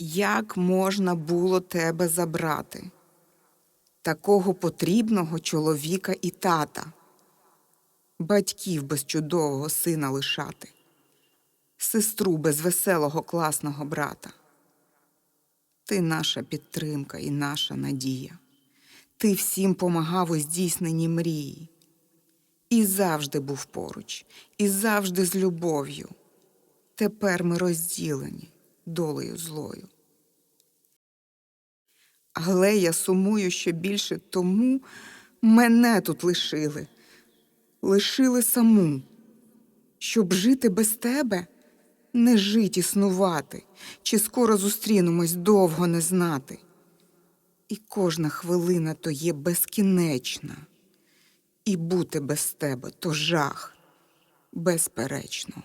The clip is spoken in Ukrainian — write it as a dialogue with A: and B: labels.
A: Як можна було тебе забрати? Такого потрібного чоловіка і тата, батьків без чудового сина лишати, сестру без веселого класного брата. Ти наша підтримка і наша надія. Ти всім помагав у здійсненні мрії. І завжди був поруч, і завжди з любов'ю. Тепер ми розділені долею злою. Але я сумую, що більше тому мене тут лишили, лишили саму, щоб жити без тебе, не жить існувати, чи скоро зустрінемось довго не знати. І кожна хвилина то є безкінечна, і бути без тебе то жах, безперечно.